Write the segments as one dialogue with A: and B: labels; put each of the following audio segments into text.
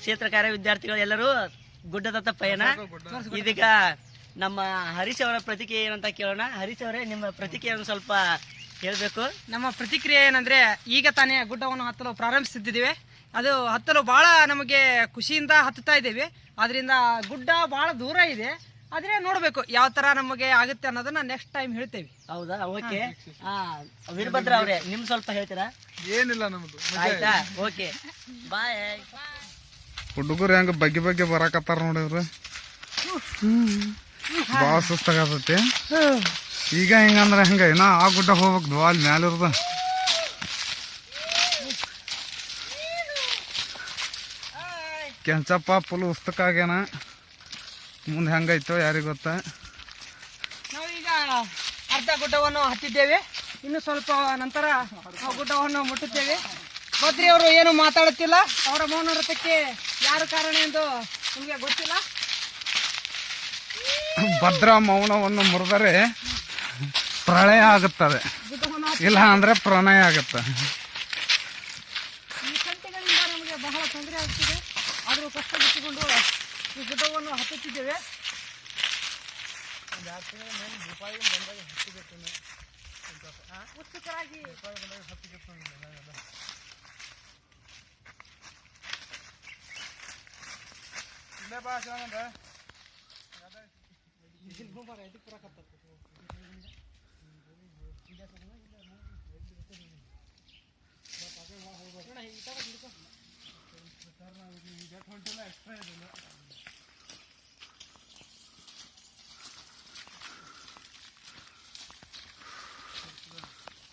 A: ಕ್ಷೇತ್ರ ಕಾರ್ಯ ವಿದ್ಯಾರ್ಥಿಗಳು ಎಲ್ಲರೂ ಗುಡ್ಡದತ್ತ ಪಯಣ ಇದೀಗ ನಮ್ಮ ಹರೀಶ್ ಅವರ ಪ್ರತಿಕ್ರಿಯೆ ಏನಂತ ಕೇಳೋಣ ಹರೀಶ್ ಅವರೇ ನಿಮ್ಮ ಪ್ರತಿಕ್ರಿಯೆಯನ್ನು ಸ್ವಲ್ಪ ಹೇಳಬೇಕು
B: ನಮ್ಮ ಪ್ರತಿಕ್ರಿಯೆ ಏನಂದ್ರೆ ಈಗ ತಾನೇ ಗುಡ್ಡವನ್ನು ಹತ್ತಲು ಪ್ರಾರಂಭಿಸುತ್ತಿದ್ದೇವೆ ಅದು ಹತ್ತಲು ಬಹಳ ನಮಗೆ ಖುಷಿಯಿಂದ ಹತ್ತುತ್ತಾ ಇದ್ದೇವೆ ಅದರಿಂದ ಗುಡ್ಡ ಬಹಳ ದೂರ ಇದೆ ಆದ್ರೆ ನೋಡಬೇಕು ಯಾವ ತರ ನಮಗೆ ಆಗುತ್ತೆ ಅನ್ನೋದನ್ನ ನೆಕ್ಸ್ಟ್ ಟೈಮ್ ಹೇಳ್ತೇವೆ
A: ಹೌದಾ ಓಕೆ ವೀರಭದ್ರ ಅವ್ರೆ ನಿಮ್ ಸ್ವಲ್ಪ ಹೇಳ್ತೀರಾ
C: ಏನಿಲ್ಲ ನಮ್ದು
A: ಆಯ್ತಾ ಓಕೆ ಬಾಯ್
C: ಹುಡುಗರು ಹೆಂಗ ಬಗ್ಗೆ ಬಗ್ಗೆ ಬರಾಕತ್ತಾರ ನೋಡಿದ್ರು ಭಾಳ ಸುಸ್ತಾಗತ್ತೆ ಈಗ ಹೆಂಗಂದ್ರೆ ಹೆಂಗ ಏನ ಆ ಗುಡ್ಡ ಹೋಗ್ಬೇಕು ಅಲ್ಲಿ ಮ್ಯಾಲಿರ್ದ ಕೆಂಚಪ್ಪ ಫುಲ್ ಉಸ್ತಕಾಗೇನ ಮುಂದೆ ಹೆಂಗೈತೋ ಯಾರಿಗೆ ಗೊತ್ತಾ
B: ನಾವೀಗ ಅರ್ಧ ಗುಡ್ಡವನ್ನು ಹತ್ತಿದ್ದೇವೆ ಇನ್ನು ಸ್ವಲ್ಪ ನಂತರ ಗುಡ್ಡವನ್ನು ಮುಟ್ಟುತ್ತೇವೆ ಬದ್ರಿ ಅವರು ಏನು ಮಾತಾಡುತ್ತಿಲ್ಲ ಅವರ ಮೌನವ್ರತಕ್ಕೆ ಯಾರು ಕಾರಣ ಎಂದು ನಿಮಗೆ ಗೊತ್ತಿಲ್ಲ
C: ಭದ್ರ ಮೌನವನ್ನು ಮುರಿದರೆ ಪ್ರಳಯ ಆಗುತ್ತದೆ ಇಲ್ಲ ಅಂದ್ರೆ ಪ್ರಣಯ ಆಗುತ್ತೆ
B: ಈ ನಮಗೆ ಬಹಳ ತೊಂದರೆ ಆಗ್ತಿದೆ ಆದರೂ ಕಷ್ಟ ಬಿಟ್ಟುಕೊಂಡು ಈ ಗುಡ್ಡವನ್ನು ಹತ್ತುತ್ತಿದ್ದೇವೆ ಆ, ಉತ್ಸುಕರಾಗಿ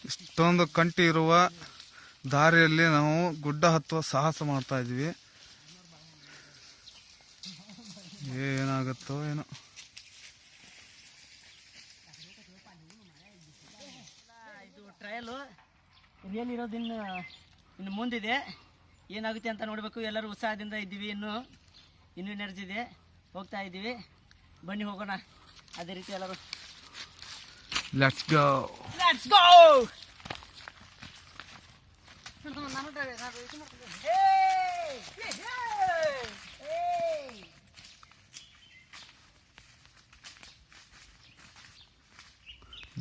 C: ಇಷ್ಟೊಂದು ಕಂಟಿ ಇರುವ ದಾರಿಯಲ್ಲಿ ನಾವು ಗುಡ್ಡ ಹತ್ತುವ ಸಾಹಸ ಮಾಡ್ತಾ ಇದ್ವಿ ಏನಾಗುತ್ತೋ ಏನೋ
A: ಇದು ಟ್ರಯಲು ಇನ್ನು ಮುಂದಿದೆ ಏನಾಗುತ್ತೆ ಅಂತ ನೋಡಬೇಕು ಎಲ್ಲರೂ ಉತ್ಸಾಹದಿಂದ ಇದ್ದೀವಿ ಇನ್ನೂ ಇನ್ನೂ ಎನರ್ಜಿ ಇದೆ ಹೋಗ್ತಾ ಇದ್ದೀವಿ ಬನ್ನಿ ಹೋಗೋಣ ಅದೇ ರೀತಿ ಎಲ್ಲರೂ
C: let's go
A: let's go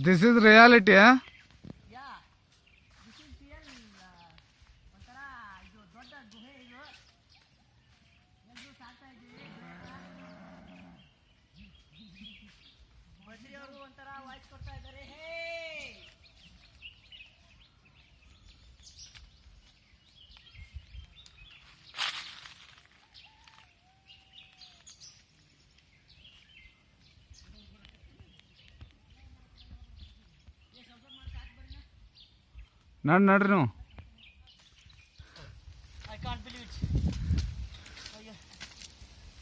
C: this is reality ನಡ್ ನಡ್ರಿ ನೀವು
A: I can't believe it. ಅಯ್ಯೋ.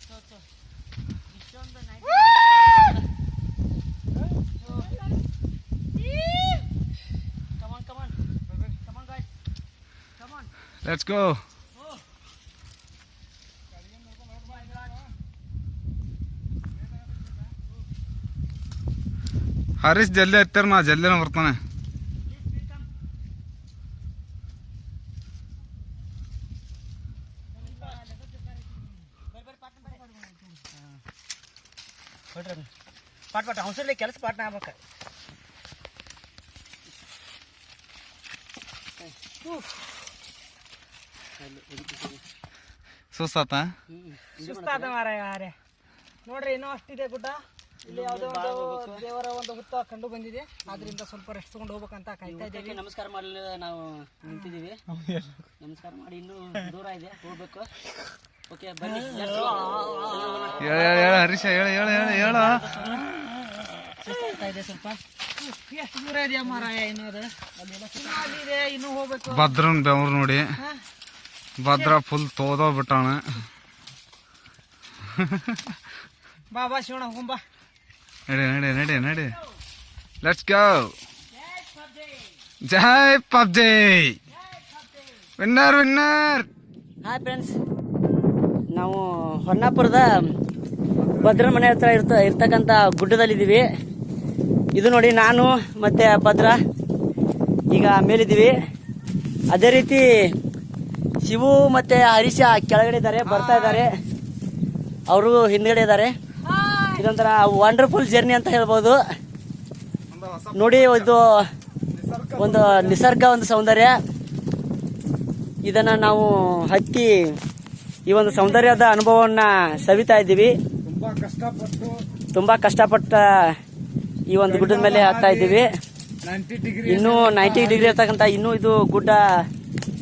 A: So, so. ಇಷ್ಟೊಂದು night Come on, come on. Come on, guys. Come on.
C: Let's go
A: Oh.
C: Harish ಜಲ್ದಿ ಹತ್ತಾರ ನಾ ಜಲ್ದಿನ ಬರ್ತಾನೆ
A: ಪಾಟ್ ಅವಸರ್ಲಿ ಕೆಲಸ ಪಾಟ್ನ ಆಗ್ಬೇಕು
C: ಸುಸ್ತಾತ
B: ಸುಸ್ತಾತ ಮಾರಾಯ ನೋಡ್ರಿ ಇನ್ನೂ ಅಷ್ಟಿದೆ ಗುಡ್ಡ ಇಲ್ಲಿ ಯಾವುದೋ ಒಂದು ದೇವರ ಒಂದು ಹುತ್ತ ಕಂಡು ಬಂದಿದೆ ಆದ್ರಿಂದ ಸ್ವಲ್ಪ ರೆಸ್ಟ್ ತಗೊಂಡು ಹೋಗ್ಬೇಕಂತ ಕಾಯ್ತಾ ಇದ್ದೀವಿ
A: ನಮಸ್ಕಾರ ಮಾಡಲು ನಾವು ನಿಂತಿದ್ದೀವಿ ನಮಸ್ಕಾರ ಮಾಡಿ ಇನ್ನೂ ದೂರ ಇದೆ ಹೋಗ್ಬೇಕು
C: ಹೇಳ ಹರೀಶ ಹೇಳ ಹೇಳ ಹೇಳ ಹೇಳ ಭದ್ರನ್ ನೋಡಿ ಭದ್ರ ಫುಲ್ ತೋದೋ ಬಿಟ್ಟಾನ
B: ಬಾಬಾ ಶಿವಣ ಹೋಗಂಬ
C: ನಡೆ ನಡೆ ನಡೆ ನಡೆ let's go Jai PUBG winner winner
A: hi friends ನಾವು ಹೊನ್ನಾಪುರದ ಭದ್ರ ಮನೆ ಹತ್ರ ಇರ್ತ ಇರ್ತಕ್ಕಂಥ ಗುಡ್ಡದಲ್ಲಿದ್ದೀವಿ ಇದು ನೋಡಿ ನಾನು ಮತ್ತು ಭದ್ರ ಈಗ ಮೇಲಿದ್ದೀವಿ ಅದೇ ರೀತಿ ಶಿವು ಮತ್ತು ಹರೀಶ ಕೆಳಗಡೆ ಇದ್ದಾರೆ ಬರ್ತಾ ಇದ್ದಾರೆ ಅವರು ಹಿಂದ್ಗಡೆ ಇದ್ದಾರೆ ಇದೊಂಥರ ವಂಡರ್ಫುಲ್ ಜರ್ನಿ ಅಂತ ಹೇಳ್ಬೋದು ನೋಡಿ ಇದು ಒಂದು ನಿಸರ್ಗ ಒಂದು ಸೌಂದರ್ಯ ಇದನ್ನು ನಾವು ಹತ್ತಿ ಈ ಒಂದು ಸೌಂದರ್ಯದ ಅನುಭವವನ್ನ ಸವಿತಾ ಇದ್ದೀವಿ
C: ತುಂಬಾ ಕಷ್ಟಪಟ್ಟ
A: ಈ ಒಂದು ಗುಡ್ಡದ ಮೇಲೆ ಹಾಕ್ತಾ ಇದ್ದೀವಿ ಇನ್ನು ನೈಂಟಿ ಡಿಗ್ರಿ ಇರ್ತಕ್ಕಂಥ ಇನ್ನೂ ಇದು ಗುಡ್ಡ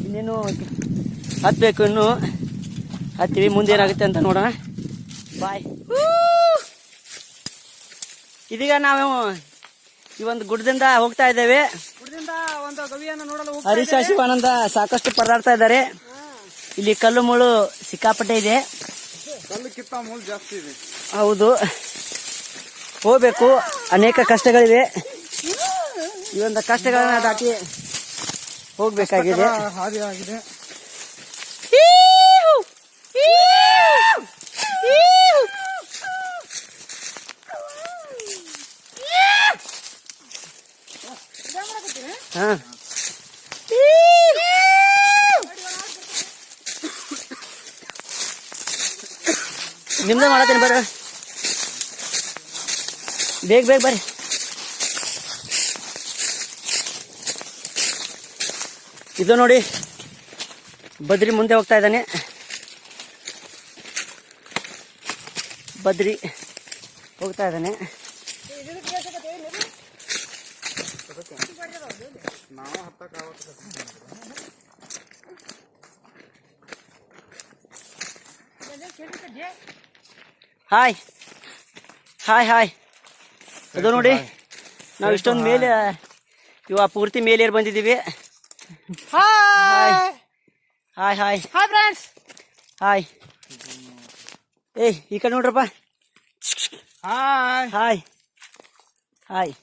A: ಇನ್ನೇನು ಹತ್ತಬೇಕು ಇನ್ನು ಹತ್ತೀವಿ ಮುಂದೇನಾಗುತ್ತೆ ಅಂತ ನೋಡೋಣ ಬಾಯ್ ಇದೀಗ ನಾವು ಈ ಒಂದು ಗುಡ್ಡದಿಂದ ಹೋಗ್ತಾ ಇದ್ದೇವೆ ಹರೀಶ ಶಿವಾನಂದ ಸಾಕಷ್ಟು ಪರದಾಡ್ತಾ ಇದ್ದಾರೆ ಇಲ್ಲಿ ಕಲ್ಲು ಮುಳು ಸಿಕ್ಕಾಪಟ್ಟೆ ಇದೆ ಹೌದು ಹೋಗ್ಬೇಕು ಅನೇಕ ಕಷ್ಟಗಳಿವೆ ಈ ಒಂದು ಕಷ್ಟಗಳನ್ನ ದಾಟಿ ಹೋಗ್ಬೇಕಾಗಿದೆ ಹಾಂ ನಿಮ್ದು ಮಾಡತ್ತೀನಿ ಬರ್ರಿ ಬೇಗ ಬೇಗ ಬರ್ರಿ ಇದು ನೋಡಿ ಬದ್ರಿ ಮುಂದೆ ಹೋಗ್ತಾ ಇದ್ದಾನೆ ಬದ್ರಿ ಹೋಗ್ತಾ ಇದ್ದಾನೆ ಹಾಯ್ ಹಾಯ್ ಹಾಯ್ ಅದು ನೋಡಿ ನಾವು ಇಷ್ಟೊಂದು ಮೇಲೆ ಇವಾಗ ಪೂರ್ತಿ ಮೇಲೆ ಬಂದಿದ್ದೀವಿ hi hi
B: hi friends
A: hi ಏಯ್ ಈ ಕಡೆ ನೋಡ್ರಪ್ಪ
C: ಹಾಯ್
A: ಹಾಯ್ ಹಾಯ್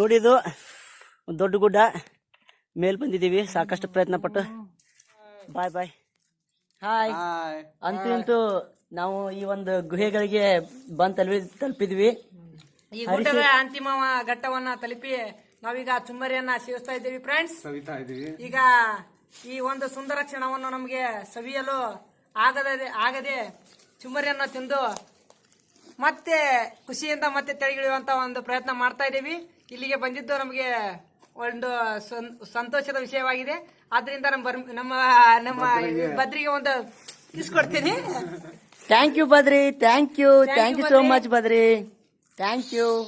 A: ನೋಡಿದು ಒಂದು ದೊಡ್ಡ ಗುಡ್ಡ ಮೇಲೆ ಬಂದಿದ್ದೀವಿ ಸಾಕಷ್ಟು ಪ್ರಯತ್ನ ಪಟ್ಟು ಬಾಯ್ ಬಾಯ್ ಹಾಯ್ ಅಂತೂ ನಾವು ಈ ಒಂದು ಗುಹೆಗಳಿಗೆ ಬಂದ್ ತಲುಪಿ ತಲುಪಿದ್ವಿ
B: ಈ ಊಟದ ಅಂತಿಮ ಘಟ್ಟವನ್ನ ತಲುಪಿ ನಾವೀಗ ಚುಮ್ಮರಿಯನ್ನ ಸೇವಿಸ್ತಾ ಇದ್ದೀವಿ ಫ್ರೆಂಡ್ಸ್
C: ಸವಿತಾ ಇದೀವಿ
B: ಈಗ ಈ ಒಂದು ಸುಂದರ ಕ್ಷಣವನ್ನು ನಮಗೆ ಸವಿಯಲು ಆಗದೆ ಆಗದೆ ಚುಮ್ಮರಿಯನ್ನ ತಿಂದು ಮತ್ತೆ ಖುಷಿಯಿಂದ ಮತ್ತೆ ತೆಳಗಿಳಿಯುವಂತ ಒಂದು ಪ್ರಯತ್ನ ಮಾಡ್ತಾ ಇದ್ದೀವಿ ಇಲ್ಲಿಗೆ ಬಂದಿದ್ದು ನಮಗೆ ಒಂದು ಸಂತೋಷದ ವಿಷಯವಾಗಿದೆ ಆದ್ರಿಂದ ನಮ್ಮ ನಮ್ಮ ನಮ್ಮ ಬದ್ರಿಗೆ ಒಂದು ಕಿಸ್ ಕೊಡ್ತೀನಿ
A: Thank you, Badri. Thank you. Thank you so much, Badri. Thank you.